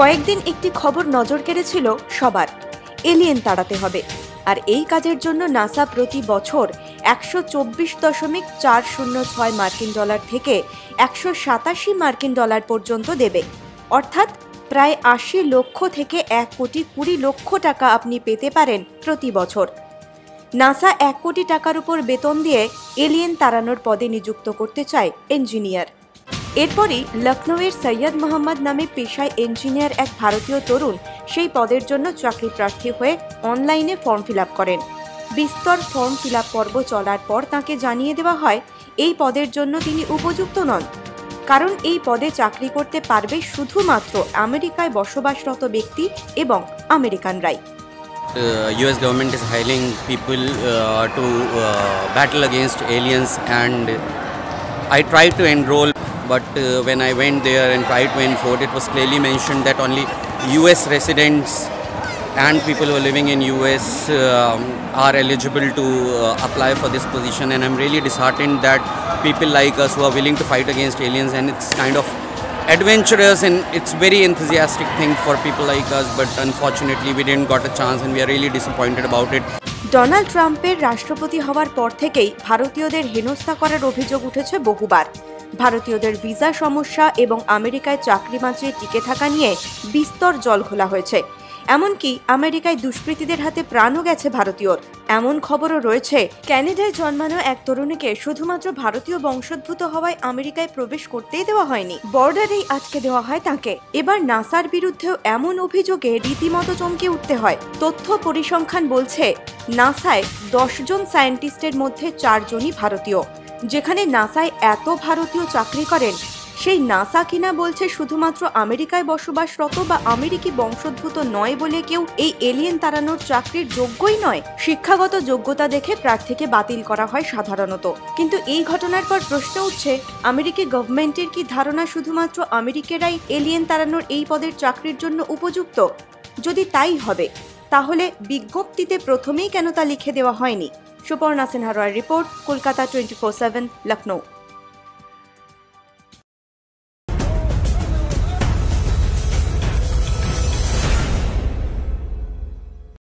কয়েকদিন একটি খবর নজর কেড়েছিল সবার, এলিয়েন তাড়াতে হবে। আর এই কাজের জন্য নাসা প্রতি বছর একশো চব্বিশ দশমিক চার শূন্য ছয় মার্কিন ডলার থেকে একশো সাতাশি মার্কিন ডলার পর্যন্ত দেবে। অর্থাৎ প্রায় আশি লক্ষ থেকে এক কোটি কুড়ি লক্ষ টাকা আপনি পেতে পারেন প্রতি বছর। নাসা এক কোটি টাকার উপর বেতন দিয়ে এলিয়েন তাড়ানোর পদে নিযুক্ত করতে চায় ইঞ্জিনিয়ার। এরপরই লখনৌয়ের সৈয়দ মোহাম্মদ নামে পেশায় ইঞ্জিনিয়ার এক ভারতীয় তরুণ সেই পদের জন্য চাকরি প্রার্থী হয়ে অনলাইনে ফর্ম ফিল করেন। বিস্তর ফর্ম ফিল পর্ব চলার পর তাকে জানিয়ে দেওয়া হয় এই পদের জন্য তিনি উপযুক্ত নন। কারণ এই পদে চাকরি করতে পারবে শুধুমাত্র আমেরিকায় বসবাসরত ব্যক্তি এবং আমেরিকানরাই। Uh, US government is hiring people uh, to uh, battle against aliens and I tried but uh, when I went there and tried to enroll it was clearly mentioned that only US residents and people who are living in US um, are eligible to uh, apply for this position and I'm really disheartened that people like us who are willing to fight against aliens and it's kind of adventurous and it's very enthusiastic thing for people like us but unfortunately we didn't got a chance and we are really disappointed about it Donald ট্রাম্পের রাষ্ট্রপতি হওয়ার পর থেকেই ভারতীয়দের হেনস্থা করার অভিযোগ উঠেছে বহুবার ভারতীয়দের ভিসা সমস্যা এবং আমেরিকায় চাকরি বাঁচিয়ে টিকে থাকা নিয়ে বিস্তর জল খোলা হয়েছে। এমনকি আমেরিকায় দুষ্কৃতীদের হাতে প্রাণও গেছে ভারতীয়র। এমন খবরও রয়েছে, ক্যানাডায় জন্মানো এক তরুণীকে শুধুমাত্র ভারতীয় বংশোদ্ভূত হওয়ায় আমেরিকায় প্রবেশ করতেই দেওয়া হয়নি। বর্ডারেই আটকে দেওয়া হয় তাকে। এবার নাসার বিরুদ্ধেও এমন অভিযোগে রীতিমতো চমকে উঠতে হয়। তথ্য পরিসংখ্যান বলছে, নাসায় দশজন সায়েন্টিস্টের মধ্যে চারজনই ভারতীয়। যেখানে নাসায় এত ভারতীয় চাকরি করেন, সেই নাসা কিনা বলছে শুধুমাত্র আমেরিকায় বসবাসরত বা আমেরিকি বংশোদ্ভূত নয় বলে কেউ এই এলিয়েন তাড়ানোর চাকরির যোগ্যই নয়। শিক্ষাগত যোগ্যতা দেখে প্রার্থীকে বাতিল করা হয় সাধারণত। কিন্তু এই ঘটনার পর প্রশ্ন উঠছে, আমেরিকি গভর্নমেন্টের কি ধারণা শুধুমাত্র আমেরিকারাই এলিয়েন তাড়ানোর এই পদের চাকরির জন্য উপযুক্ত? যদি তাই হবে তাহলে বিজ্ঞপ্তিতে প্রথমেই কেন তা লিখে দেওয়া হয়নি? Suparna Sinha report, Kolkata twenty four seven Lucknow